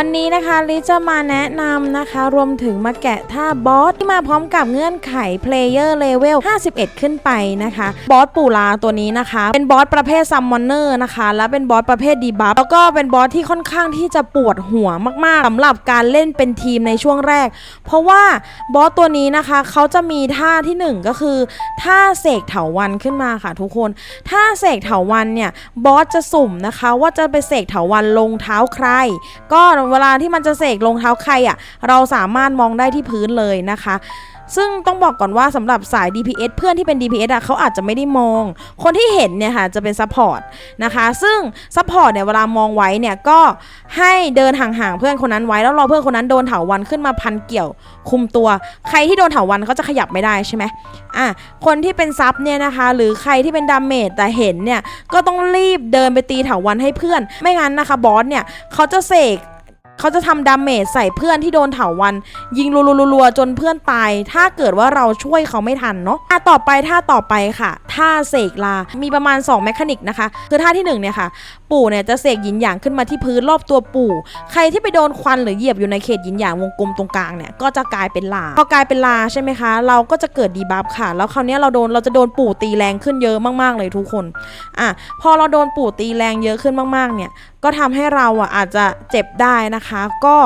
วันนี้นะคะลิจะมาแนะนำนะคะ รวมถึงมาแกะท่าบอสที่มาพร้อมกับเงื่อนไข Player Level 51 ขึ้นไปนะคะ บอสปูลาตัวนี้นะคะ เป็นบอสประเภทซัมมอนเนอร์นะคะ และเป็นบอสประเภทดีบัฟแล้วก็เป็นบอสที่ค่อนข้างที่จะปวดหัวมากๆสำหรับการเล่นเป็นทีมในช่วงแรก เพราะว่าบอสตัวนี้นะคะเขาจะมีท่าที่หนึ่งก็คือท่าเสกเถาวันขึ้นมาค่ะทุกคนถ้าเสกเถาวันเนี่ยบอสจะสุ่มนะคะ ว่าจะไปเสกเถาวันลงเท้าใคร ก็เวลาที่มันจะเสกลงเท้าใครอะ เราสามารถมองได้ที่พื้นเลยนะคะ ซึ่งต้องบอกก่อนว่าสำหรับสาย DPS เพื่อนที่เป็น DPS อะเขาอาจจะไม่ได้มอง คนที่เห็นเนี่ยค่ะจะเป็นซัพพอร์ตนะคะ ซึ่งซัพพอร์ตเนี่ยเวลามองไว้เนี่ยก็ให้เดินห่างๆเพื่อนคนนั้นไว้แล้วรอเพื่อนคนนั้นโดนเถาวันขึ้นมาพันเกี่ยวคุมตัว ใครที่โดนเถาวันเขาจะขยับไม่ได้ใช่ไหมอะคนที่เป็นซับเนี่ยนะคะ หรือใครที่เป็นดาเมจแต่เห็นเนี่ยก็ต้องรีบเดินไปตีเถาวันให้เพื่อน ไม่งั้นนะคะบอสเนี่ยเขาจะเสก เขาจะทำดาเมจใส่เพื่อนที่โดนเถาวัน ยิงรัวๆๆจนเพื่อนตาย ถ้าเกิดว่าเราช่วยเขาไม่ทันเนาะท่าต่อไปท่าต่อไปค่ะท่าเสกลา มีประมาณ2แมคานิกนะคะ คือท่าที่ 1 เนี่ยค่ะ ปู่เนี่ยจะเสกหยินหยางขึ้นมาที่พื้นรอบตัวปู่ ใครที่ไปโดนควันหรือเหยียบอยู่ในเขตหยินหยางวงกลมตรงกลางเนี่ย ก็จะกลายเป็นลา พอกลายเป็นลาใช่ไหมคะ เราก็จะเกิดดีบัฟค่ะ แล้วคราวนี้เราโดน เราจะโดนปู่ตีแรงขึ้นเยอะมากๆเลยทุกคน อะ พอเราโดนปู่ตีแรงเยอะขึ้นมากๆ เนี่ยก็ทำให้เราอะอาจจะเจ็บได้นะคะ ก็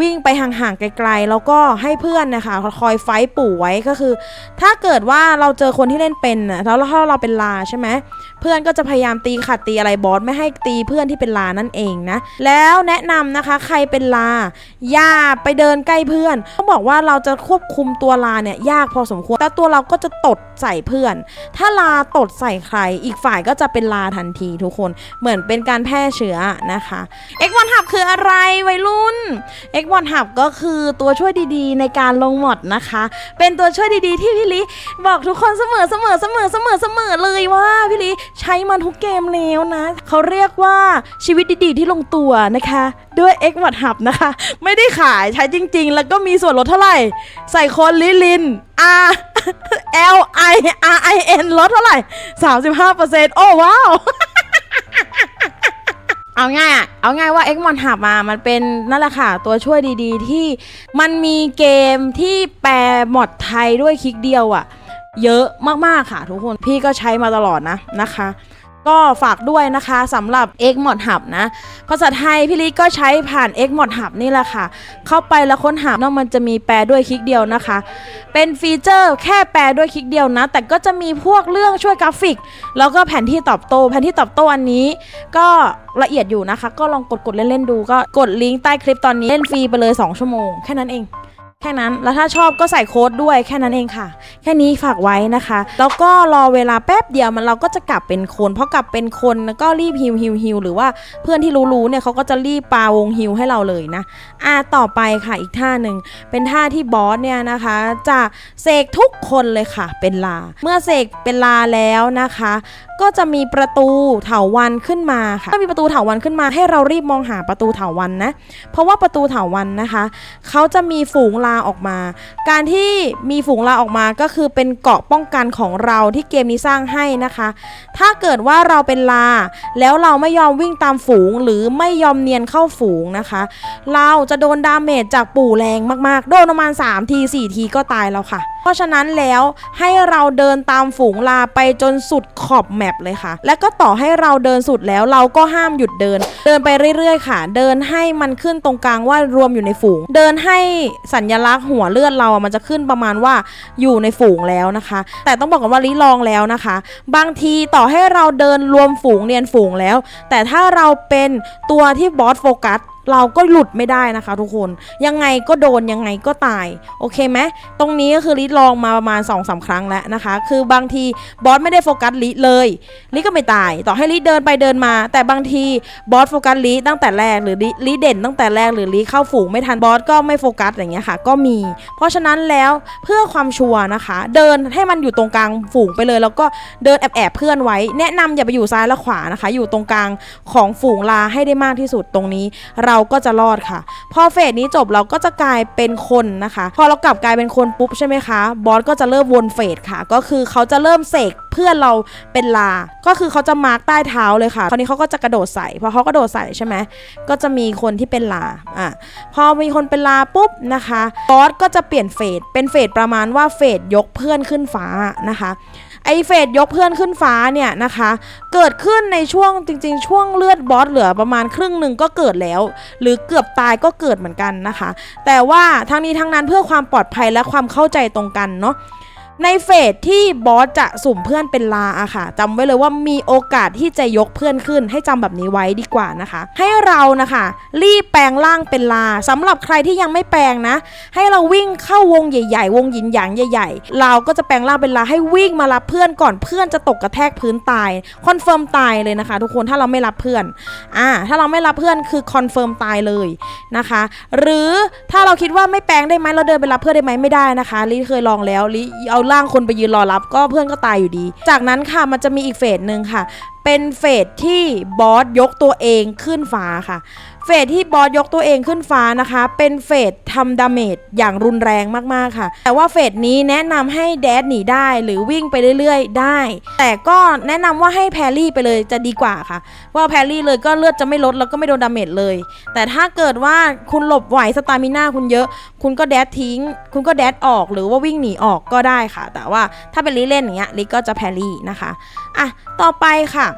วิ่งไปห่างๆไกลๆ แล้วก็ให้เพื่อนนะคะคอยไฟท์ปู่ไว้ก็คือ ถ้าเกิดว่าเราเจอคนที่เล่นเป็นน่ะแล้วถ้าเราเป็นลาใช่ไหมเพื่อนก็จะพยายามตีขัดตีอะไรบอสไม่ให้ตีเพื่อนที่เป็นลานั่นเองนะแล้วแนะนำนะคะใครเป็นลาอย่าไปเดินใกล้เพื่อนต้องบอกว่าเราจะควบคุมตัวลาเนี่ยยากพอสมควรแต่ตัวเราก็จะตดใส่เพื่อน ถ้าลาตดใส่ใคร อีกฝ่ายก็จะเป็นลาทันทีทุกคนเหมือนเป็นการแพร่เชื้อนะคะ X1 Hub คืออะไรวัยรุ่น X1 Hub ก็คือตัวช่วยดีๆ ในการลงหมดนะคะ เป็นตัวช่วยดีๆ ที่พี่ลิบอกทุกคนเสมอเสมอเสมอเสมอเสมอเลยว่าพี่ลิใช้มาทุกเกมแล้วนะ เขาเรียกว่าชีวิตดีๆ ที่ลงตัวนะคะ ด้วย X1 Hub นะคะ ไม่ได้ขายใช้จริง ๆ แล้วก็มีส่วนลดเท่าไหร่ ใส่โค้ดลิลิน R L I R I N ลดเท่าไหร่ 35%โอ้ว้าว เอาง่ายอะเอาง่ายว่า X มอนหับมามันเป็นนั่นแหละค่ะตัวช่วยดีๆ ที่มันมีเกมที่แปลหมดไทยด้วยคลิกเดียวอะเยอะมากๆค่ะทุกคนพี่ก็ใช้มาตลอดนะนะคะ ก็ฝากด้วยนะคะสำหรับ X m o d Hub นะ ภาษาไทยพี่ลิก็ใช้ผ่าน X m o d Hub นี่แหละค่ะ เข้าไปแล้วค้นหาเนอกมันจะมีแปลด้วยคลิกเดียวนะคะ เป็นฟีเจอร์แค่แปลด้วยคลิกเดียวนะ แต่ก็จะมีพวกเรื่องช่วยกราฟิก แล้วก็แผนที่ตอบโต้แผนที่ตอบโต้อันนี้ ก็ละเอียดอยู่นะคะ ก็ลองกดกดเล่นๆดู ก็กดลิงก์ใต้คลิปตอนนี้เล่นฟรีไปเลย 2 ชั่วโมง แค่นั้นเอง แค่นั้น แล้วถ้าชอบก็ใส่โค้ดด้วยแค่นั้นเองค่ะ แค่นี้ฝากไว้นะคะ แล้วก็รอเวลาแป๊บเดียวมันเราก็จะกลับเป็นคนเพราะกลับเป็นคนก็รีบฮิวฮิวฮิวหรือว่าเพื่อนที่รู้ๆเนี่ยเขาก็จะรีบปาวงฮิวให้เราเลยนะอะต่อไปค่ะอีกท่าหนึ่งเป็นท่าที่บอสเนี่ยนะคะ จะเสกทุกคนเลยค่ะ เป็นลา เมื่อเสกเป็นลาแล้วนะคะ ก็จะมีประตูเถาวันขึ้นมาค่ะถ้ามีประตูเถาวันขึ้นมา ให้เรารีบมองหาประตูเถาวันนะเพราะว่าประตูเถาวันนะคะเขาจะมีฝูงลาออกมา การที่มีฝูงลาออกมาก็คือเป็นเกาะป้องกันของเราที่เกมนี้สร้างให้นะคะ ถ้าเกิดว่าเราเป็นลา แล้วเราไม่ยอมวิ่งตามฝูง หรือไม่ยอมเนียนเข้าฝูงนะคะ เราจะโดนดาเมจจากปู่แรงมากๆ โดนประมาณ 3 ที 4 ทีก็ตายแล้วค่ะ เพราะฉะนั้นแล้วให้เราเดินตามฝูงลาไปจนสุดขอบแมปเลยค่ะ และก็ต่อให้เราเดินสุดแล้วเราก็ห้ามหยุดเดิน เดินไปเรื่อยๆ ค่ะ เดินให้มันขึ้นตรงกลางว่ารวมอยู่ในฝูง เดินให้สัญลักษณ์หัวเลือดเราอะมันจะขึ้นประมาณว่าอยู่ในฝูงแล้วนะคะ แต่ต้องบอกกันว่าลิลองแล้วนะคะ บางทีต่อให้เราเดินรวมฝูงเนียนฝูงแล้ว แต่ถ้าเราเป็นตัวที่บอสโฟกัส เราก็หลุดไม่ได้นะคะ ทุกคนยังไงก็โดนยังไงก็ตายโอเคไหมตรงนี้ก็คือลิลองมาประมาณ2อสาครั้งแล้วนะคะ คือบางทีบอสไม่ได้โฟกัสลิเลยลิก็ไม่ตาย ต่อให้ลิเดินไปเดินมา แต่บางทีบอสโฟกัสลิตั้งแต่แรกหรือลิเด่นตั้งแต่แรกหรือลิเข้าฝูงไม่ทันบอสก็ไม่โฟกัสอย่างเงี้ยค่ะ ก็มี เพราะฉะนั้นแล้วเพื่อความชัวร์นะคะ เดินให้มันอยู่ตรงกลางฝูงไปเลย แล้วก็เดินแอบแอบๆเพื่อนไว้ แนะนำอย่าไปอยู่ซ้ายและขวานะคะ อยู่ตรงกลางของฝูงลาให้ได้มากที่สุดตรงนี้ เราราก็จะรอดค่ะ พอเฟสนี้จบเราก็จะกลายเป็นคนนะคะ พอเรากลับกลายเป็นคนปุ๊บใช่ไหมคะบอสก็จะเริ่มวนเฟสค่ะ ก็คือเขาจะเริ่มเสกเพื่อนเราเป็นลา ก็คือเขาจะมาร์กใต้เท้าเลยค่ะคราวนี้เขาก็จะกระโดดใส่พอเขากระโดดใส่ใช่ไหมก็จะมีคนที่เป็นลาอะพอมีคนเป็นลาปุ๊บนะคะบอสก็จะเปลี่ยนเฟสเป็นเฟสประมาณว่าเฟสยกเพื่อนขึ้นฟ้านะคะ ไอเฟสยกเพื่อนขึ้นฟ้าเนี่ยนะคะ เกิดขึ้นในช่วงจริง ๆ ช่วงเลือดบอสเหลือประมาณครึ่งหนึ่งก็เกิดแล้ว หรือเกือบตายก็เกิดเหมือนกันนะคะ แต่ว่าทั้งนี้ทั้งนั้นเพื่อความปลอดภัยและความเข้าใจตรงกันเนาะ ในเฟสที่บอสจะสุ่มเพื่อนเป็นลาอะค่ะจำไว้เลยว่ามีโอกาสที่จะยกเพื่อนขึ้น ให้จำแบบนี้ไว้ดีกว่านะคะ ให้เรานะคะรีบแปลงร่างเป็นลาสำหรับใครที่ยังไม่แปลงนะ ให้เราวิ่งเข้าวงใหญ่ ๆ วงหยินหยางใหญ่ ๆ เราก็จะแปลงร่างเป็นลาให้วิ่งมารับเพื่อนก่อนเพื่อนจะตกกระแทกพื้นตายคอนเฟิร์มตายเลยนะคะ ทุกคนถ้าเราไม่รับเพื่อนอ่าถ้าเราไม่รับเพื่อนคือคอนเฟิร์มตายเลยนะคะ หรือถ้าเราคิดว่าไม่แปลงได้ไหมเราเดินไปรับเพื่อนได้ไหมไม่ได้นะคะลิเคยลองแล้วลิเอาร่างคนไปยืนรอรับ ก็เพื่อนก็ตายอยู่ดี จากนั้นค่ะมันจะมีอีกเฟสหนึ่งค่ะ เป็นเฟสที่บอสยกตัวเองขึ้นฟ้าค่ะ เฟสที่บอสยกตัวเองขึ้นฟ้านะคะ เป็นเฟสทำดาเมจอย่างรุนแรงมากๆค่ะ แต่ว่าเฟสนี้แนะนำให้แดดหนีได้หรือวิ่งไปเรื่อยๆ ได้ แต่ก็แนะนำว่าให้แพรรี่ไปเลยจะดีกว่าค่ะ ว่าแพรรี่เลยก็เลือดจะไม่ลดแล้วก็ไม่โดนดาเมจเลย แต่ถ้าเกิดว่าคุณหลบไหวสตามิน่าคุณเยอะ คุณก็แดดทิ้ง คุณก็แดดออกหรือว่าวิ่งหนีออกก็ได้ค่ะ แต่ว่าถ้าเป็นลิเล่นอย่างเงี้ยลิก็จะแพรรี่นะคะอะต่อไปค่ะ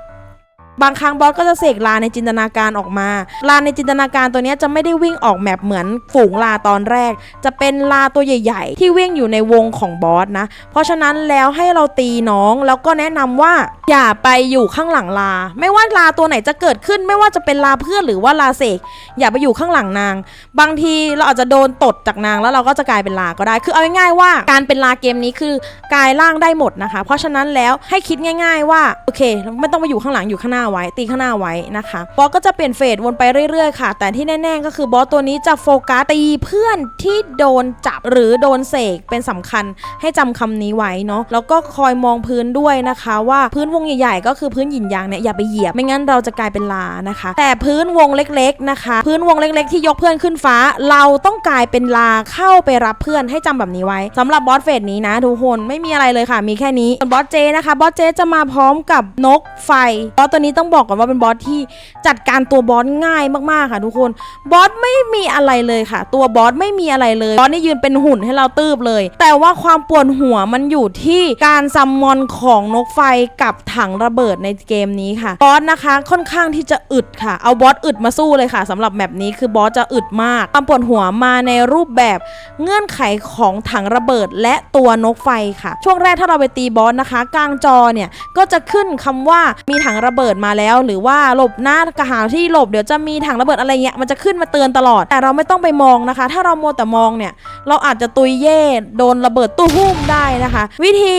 บางครั้งบอสก็จะเสกลาในจินตนาการออกมา ลาในจินตนาการตัวนี้จะไม่ได้วิ่งออกแมปเหมือนฝูงลาตอนแรก จะเป็นลาตัวใหญ่ๆ ที่วิ่งอยู่ในวงของบอสนะ เพราะฉะนั้นแล้วให้เราตีน้องแล้วก็แนะนำว่าอย่าไปอยู่ข้างหลังลา ไม่ว่าลาตัวไหนจะเกิดขึ้น ไม่ว่าจะเป็นลาเพื่อนหรือว่าลาเสกอย่าไปอยู่ข้างหลังนาง บางทีเราอาจจะโดนตดจากนางแล้วเราก็จะกลายเป็นลาก็ได้ คือเอาง่ายๆว่าการเป็นลาเกมนี้คือกลายร่างได้หมดนะคะ เพราะฉะนั้นแล้วให้คิดง่าย ๆ ว่าโอเค ไม่ต้องไปอยู่ข้างหลังอยู่ข้างหน้าไว้ ตีข้างหน้าไว้นะคะบอสก็จะเปลี่ยนเฟสวนไปเรื่อยๆค่ะ แต่ที่แน่ๆก็คือบอสตัวนี้จะโฟกัสตีเพื่อนที่โดนจับหรือโดนเสกเป็นสำคัญให้จำคำนี้ไว้เนาะแล้วก็คอยมองพื้นด้วยนะคะ ว่าพื้นวงใหญ่ๆ ก็คือพื้นหยินยางเนี่ยอย่าไปเหยียบไม่งั้นเราจะกลายเป็นลานะคะ แต่พื้นวงเล็กๆนะคะ พื้นวงเล็กๆ ที่ยกเพื่อนขึ้นฟ้า เราต้องกลายเป็นลาเข้าไปรับเพื่อนให้จำแบบนี้ไว้สำหรับบอสเฟสนี้นะทุกคนไม่มีอะไรเลยค่ะ มีแค่นี้ส่วนบอสเจนะคะบอสเจจะมาพร้อมกับนกไฟบอสตัวนี้นี้ต้องบอกก่อนว่าเป็นบอสที่จัดการตัวบอสง่ายมากๆค่ะทุกคน บอสไม่มีอะไรเลยค่ะ ตัวบอสไม่มีอะไรเลย บอสนี่ยืนเป็นหุ่นให้เราตืบเลย แต่ว่าความปวดหัวมันอยู่ที่การซัมมอนของนกไฟกับถังระเบิดในเกมนี้ค่ะ บอสนะคะค่อนข้างที่จะอึดค่ะ เอาบอสอึดมาสู้เลยค่ะสำหรับแบบนี้คือบอสจะอึดมาก ความปวดหัวมาในรูปแบบเงื่อนไขของถังระเบิดและตัวนกไฟค่ะ ช่วงแรกถ้าเราไปตีบอสนะคะ กลางจอเนี่ยก็จะขึ้นคำว่ามีถังระเบิดมาแล้ว หรือว่าหลบหน้ากระหาที่หลบเดี๋ยวจะมีถังระเบิดอะไรเงี้ยมันจะขึ้นมาเตือนตลอด แต่เราไม่ต้องไปมองนะคะ ถ้าเราโมวแต่มองเนี่ยเราอาจจะตุยเย่โดนระเบิดตู้หุ้มได้นะคะ วิธี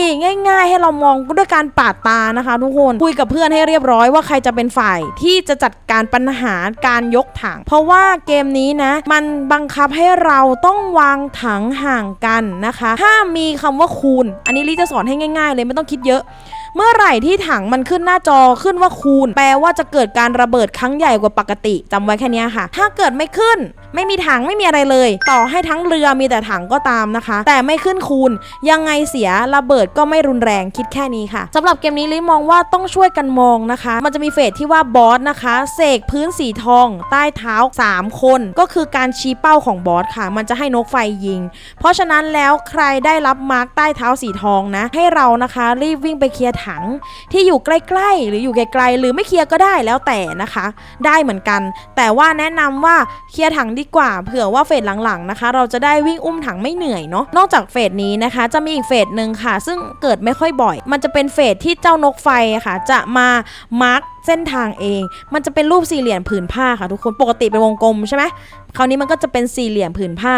ง่าย ๆ ให้เรามองด้วยการปาดตานะคะทุกคนคุยกับเพื่อนให้เรียบร้อยว่าใครจะเป็นฝ่ายที่จะจัดการปัญหาการยกถัง เพราะว่าเกมนี้นะ มันบังคับให้เราต้องวางถังห่างกันนะคะ ห้ามมีคำว่าคูณ อันนี้ลิจะสอนให้ง่าย ๆ เลยไม่ต้องคิดเยอะ เมื่อไหร่ที่ถังมันขึ้นหน้าจอขึ้นว่าคูณ แปลว่าจะเกิดการระเบิดครั้งใหญ่กว่าปกติจำไว้แค่นี้ค่ะ ถ้าเกิดไม่ขึ้น ไม่มีถังไม่มีอะไรเลย ต่อให้ทั้งเรือมีแต่ถังก็ตามนะคะ แต่ไม่ขึ้นคูณ ยังไงเสียระเบิดก็ไม่รุนแรงคิดแค่นี้ค่ะสำหรับเกมนี้ลิมองว่าต้องช่วยกันมองนะคะ มันจะมีเฟสที่ว่าบอสนะคะเสกพื้นสีทอง ใต้เท้า 3 คน ก็คือการชี้เป้าของบอสค่ะ มันจะให้นกไฟยิง เพราะฉะนั้นแล้วใครได้รับมาร์กใต้เท้าสีทองนะ ให้เรานะคะ รีบวิ่งไปเคลียร์ถัง ที่อยู่ใกล้ๆ หรืออยู่ไกลๆ หรือไม่เคลียร์ก็ได้แล้วแต่นะคะ ได้เหมือนกัน แต่ว่าแนะนำว่าเคลียร์ถังดีกว่า เผื่อว่าเฟสหลังๆนะคะ เราจะได้วิ่งอุ้มถังไม่เหนื่อยเนาะนอกจากเฟสนี้นะคะ จะมีอีกเฟสหนึ่งค่ะ ซึ่งเกิดไม่ค่อยบ่อย มันจะเป็นเฟสที่เจ้านกไฟค่ะ จะมามาร์ก เส้นทางเอง มันจะเป็นรูปสี่เหลี่ยมผืนผ้าค่ะทุกคนปกติเป็นวงกลมใช่ไหมคราวนี้มันก็จะเป็นสี่เหลี่ยมผืนผ้า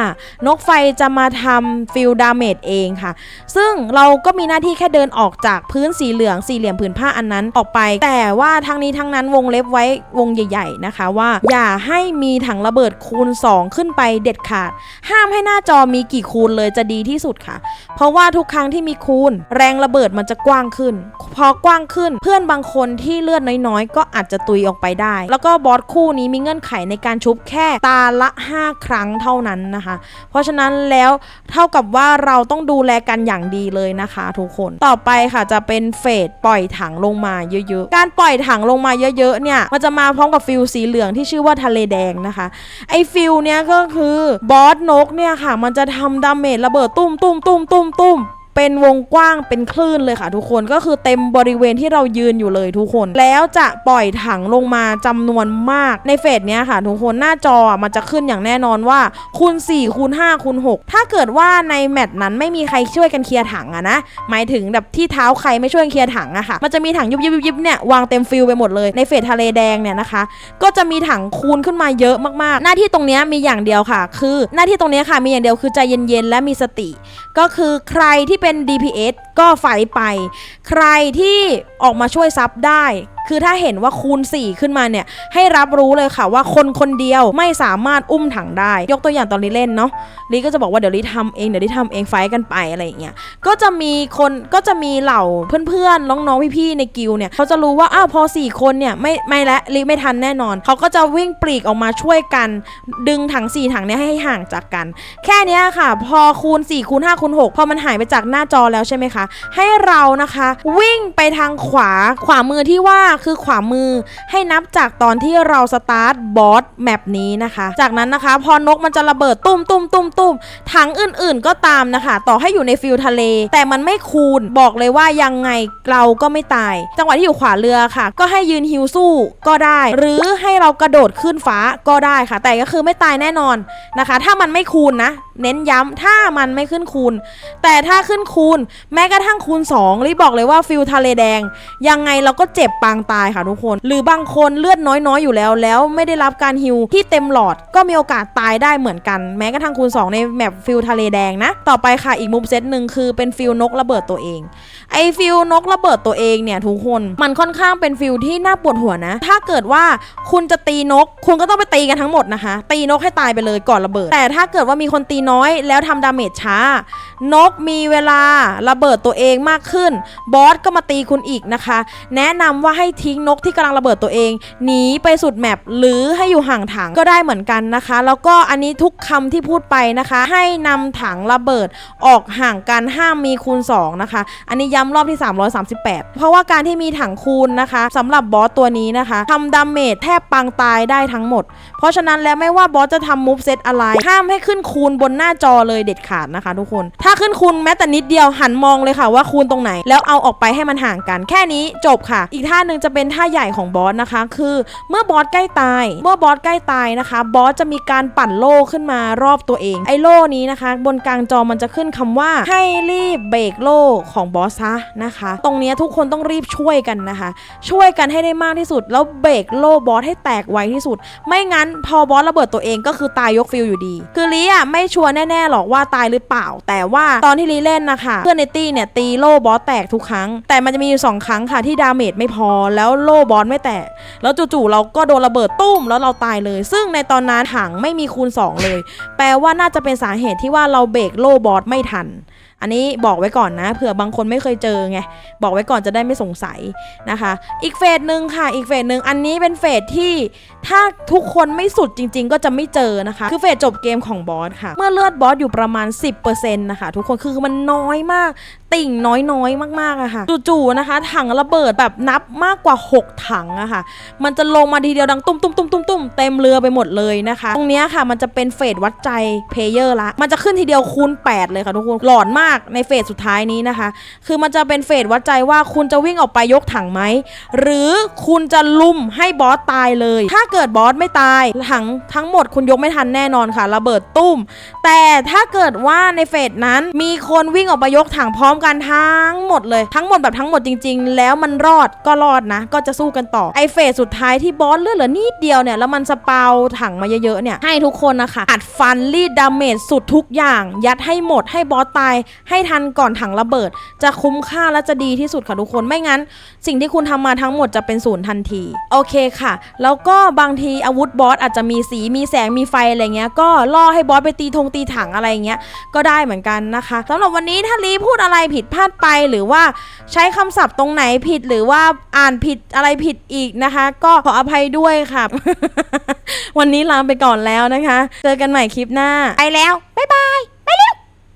นกไฟจะมาทำฟิลดาเมจเองค่ะ ซึ่งเราก็มีหน้าที่แค่เดินออกจากพื้นสีเหลืองสี่เหลี่ยมผืนผ้าอันนั้นออกไป แต่ว่าทั้งนี้ทั้งนั้นวงเล็บไว้วงใหญ่ ๆนะคะ ว่าอย่าให้มีถังระเบิดคูณ 2 ขึ้นไปเด็ดขาด ห้ามให้หน้าจอมีกี่คูณเลยจะดีที่สุดค่ะ เพราะว่าทุกครั้งที่มีคูณ แรงระเบิดมันจะกว้างขึ้น พอกว้างขึ้นเพื่อนบางคนที่เลือดน้อยน้อยก็อาจจะตุยออกไปได้ แล้วก็บอสคู่นี้มีเงื่อนไขในการชุบแค่ตาละ 5 ครั้งเท่านั้นนะคะ เพราะฉะนั้นแล้วเท่ากับว่าเราต้องดูแลกันอย่างดีเลยนะคะทุกคนต่อไปค่ะจะเป็นเฟสปล่อยถังลงมาเยอะๆ การปล่อยถังลงมาเยอะๆเนี่ยมันจะมาพร้อมกับฟิลสีเหลืองที่ชื่อว่าทะเลแดงนะคะไอฟิลเนี้ยก็คือบอสนกเนี่ยค่ะ มันจะทำดาเมจระเบิดตุ้มตุ้มตุ้มตุ้มตุ้ม เป็นวงกว้างเป็นคลื่นเลยค่ะทุกคนก็คือเต็มบริเวณที่เรายืนอยู่เลยทุกคน แล้วจะปล่อยถังลงมาจำนวนมากในเฟสเนี้ยค่ะทุกคนหน้าจอมันจะขึ้นอย่างแน่นอนว่าคูณ4คูณ5คูณ6ถ้าเกิดว่าในแมตช์นั้นไม่มีใครช่วยกันเคลียร์ถังอะนะหมายถึงแบบที่เท้าใครไม่ช่วยกันเคลียร์ถังอะค่ะมันจะมีถังยุบยิบยุบยิบเนี่ยวางเต็มฟิลไปหมดเลยในเฟสทะเลแดงเนี่ยนะคะ ก็จะมีถังคูณขึ้นมาเยอะมากๆ หน้าที่ตรงเนี้ยมีอย่างเดียวค่ะ คือหน้าที่ตรงเนี้ยค่ะมีอย่างเดียวคือใจเย็นๆและมีสติ ก็คือใครที่เป็น DPS ก็ไฟไป ใครที่ออกมาช่วยซับได้ คือถ้าเห็นว่าคูณ 4 ขึ้นมาเนี่ยให้รับรู้เลยค่ะว่าคนคนเดียวไม่สามารถอุ้มถังได้ ยกตัวอย่างตอนลีเล่นเนาะลีก็จะบอกว่าเดี๋ยวลีทำเองเดี๋ยวลีทำเองไฟกันไปอะไรอย่างเงี้ยก็จะมีคนก็จะมีเหล่าเพื่อนๆน้องๆพี่ๆในกิลเนี่ยเขาจะรู้ว่าอ้าวพอ 4 คนเนี่ยไม่ไม่และลีไม่ทันแน่นอน เขาก็จะวิ่งปลีกออกมาช่วยกัน ดึงถัง 4 ถังเนี้ให้ห่างจากกัน แค่นี้ค่ะ พอคูณ 4 คูณ 5 คูณ 6 พอมันหายไปจากหน้าจอแล้วใช่ไหมคะ ให้เรานะคะ วิ่งไปทางขวาขวามือที่ว่าคือขวามือ ให้นับจากตอนที่เราสตาร์ทบอสแมปนี้นะคะ จากนั้นนะคะ พอนกมันจะระเบิดตุ้มตุ้มตุ้มตุ้มถังอื่นๆ ก็ตามนะคะ ต่อให้อยู่ในฟิลทะเล แต่มันไม่คูณบอกเลยว่ายังไงเราก็ไม่ตาย จังหวะที่อยู่ขวาเรือค่ะ ก็ให้ยืนฮิวสู้ก็ได้ หรือให้เรากระโดดขึ้นฟ้าก็ได้ค่ะ แต่ก็คือไม่ตายแน่นอนนะคะ ถ้ามันไม่คูณนะ เน้นย้ำถ้ามันไม่ขึ้นคูณ แต่ถ้าขึ้นคูณ แม้กระทั่งคูณ2รีบบอกเลยว่าฟิลทะเลแดง ยังไงเราก็เจ็บปางตายค่ะทุกคน หรือบางคนเลือดน้อยๆ อยู่แล้ว แล้วไม่ได้รับการฮิวที่เต็มหลอดก็มีโอกาสตายได้เหมือนกัน แม้กระทั่งคูณ 2 ในแมปฟิลทะเลแดงนะ ต่อไปค่ะอีกมุมเซตหนึ่งคือเป็นฟิลนกระเบิดตัวเองไอฟิลนกระเบิดตัวเองเนี่ยทุกคนมันค่อนข้างเป็นฟิลที่น่าปวดหัวนะ ถ้าเกิดว่าคุณจะตีนก คุณก็ต้องไปตีกันทั้งหมดนะคะ ตีนกให้ตายไปเลยก่อนระเบิด แต่ถ้าเกิดว่ามีคนตีน้อยแล้วทำดาเมจช้า นกมีเวลาระเบิดตัวเองมากขึ้น บอสก็มาตีคุณอีกนะคะ แนะนำว่าให้ทิ้งนกที่กำลังระเบิดตัวเองหนีไปสุดแมปหรือให้อยู่ห่างถังก็ได้เหมือนกันนะคะ แล้วก็อันนี้ทุกคำที่พูดไปนะคะ ให้นำถังระเบิดออกห่างกันห้ามมีคูณ 2 นะคะ อันนี้ย้ำรอบที่ 338 เพราะว่าการที่มีถังคูณนะคะสำหรับบอสตัวนี้นะคะทำดาเมจแทบปางตายได้ทั้งหมด เพราะฉะนั้นแล้วไม่ว่าบอสจะทำมูฟเซตอะไรห้ามให้ขึ้นคูณบนหน้าจอเลยเด็ดขาดนะคะ ทุกคน ถ้าขึ้นคูณแม้แต่นิดเดียวหันมองเลยค่ะว่าคูณตรงไหน แล้วเอาออกไปให้มันห่างกันแค่นี้จบค่ะ อีกท่าหนึ่งจะเป็นท่าใหญ่ของบอสนะคะ คือเมื่อบอสใกล้ตาย เมื่อบอสใกล้ตายนะคะ บอสจะมีการปั่นโล่ขึ้นมารอบตัวเอง ไอ้โล่นี้นะคะ บนกลางจอมันจะขึ้นคำว่าให้รีบเบรกโล่ของบอสซะนะคะ ตรงนี้ทุกคนต้องรีบช่วยกันนะคะ ช่วยกันให้ได้มากที่สุด แล้วเบรกโล่บอสให้แตกไวที่สุด ไม่งั้นพอบอสระเบิดตัวเองก็คือตายยกฟิลอยู่ดี คือลีอะไม่ชัวร์แน่ๆหรอกว่าตายหรือเปล่า แต่ว่าตอนที่ลีเล่นนะคะเพื่อนในตี้เนี่ยตีโล่บอสแตกทุกครั้ง แต่มันจะมีอยู่สองครั้งค่ะที่ดาเมจไม่พอแล้วโล่บอลไม่แตะแล้วจู่ๆเราก็โดนระเบิดตุ้มแล้วเราตายเลย ซึ่งในตอนนั้นถังไม่มีคูณ 2 เลย แปลว่าน่าจะเป็นสาเหตุที่ว่าเราเบรกโล่บอสไม่ทัน อันนี้บอกไว้ก่อนนะเผื่อบางคนไม่เคยเจอไงบอกไว้ก่อนจะได้ไม่สงสัยนะคะ อีกเฟสหนึ่งค่ะอีกเฟสหนึ่งอันนี้เป็นเฟสที่ ถ้าทุกคนไม่สุดจริง ๆ ก็จะไม่เจอนะคะ คือเฟสจบเกมของบอสค่ะ เมื่อเลือดบอสอยู่ประมาณ 10%นะคะทุกคนคือมันน้อยมาก ติ่งน้อยๆมากๆอะค่ะจู่ๆนะคะ ถังระเบิดแบบนับมากกว่า 6 ถังอะค่ะ มันจะลงมาทีเดียวดังตุ้มตุ้มตุ้มตุ้มตุ้มเต็มเรือไปหมดเลยนะคะ ตรงนี้ค่ะมันจะเป็นเฟสวัดใจเพลเยอร์ละ มันจะขึ้นทีเดียวคูณ 8 เลยค่ะทุกคนหลอนมากในเฟสสุดท้ายนี้นะคะ คือมันจะเป็นเฟสวัดใจว่าคุณจะวิ่งออกไปยกถังไหมหรือคุณจะลุ่มให้บอสตายเลยถ้าเกิดบอสไม่ตายถังทั้งหมดคุณยกไม่ทันแน่นอนค่ะ ระเบิดตุ้ม แต่ถ้าเกิดว่าในเฟสนั้นมีคนวิ่งออกไปยกถังพร้อมกันทั้งหมดเลยทั้งหมดแบบทั้งหมดจริง ๆ แล้วมันรอดก็รอดนะ ก็จะสู้กันต่อไอเฟสสุดท้ายที่บอสเลือดเหลือนิดเดียวเนี่ยแล้วมันสเปาถังมาเยอะๆเนี่ยให้ทุกคนนะคะอัดฟันรีดดาเมจสุดทุกอย่าง ยัดให้หมดให้บอสตายให้ทันก่อนถังระเบิด จะคุ้มค่าและจะดีที่สุดค่ะทุกคนไม่งั้น สิ่งที่คุณทำมาทั้งหมดจะเป็นศูนย์ทันที โอเคค่ะ แล้วก็บางทีอาวุธบอสอาจจะมีสีมีแสงมีไฟอะไรเงี้ยก็ล่อให้บอสไปตีธงตีถังอะไรเงี้ยก็ได้เหมือนกันนะคะสำหรับวันนี้ถ้าลีพูดอะไรผิดพลาดไปหรือว่าใช้คำศัพท์ตรงไหนผิดหรือว่าอ่านผิดอะไรผิดอีกนะคะ ก็ขออภัยด้วยค่ะ วันนี้ลาไปก่อนแล้วนะคะ เจอกันใหม่คลิปหน้า ไปแล้ว บ๊ายบาย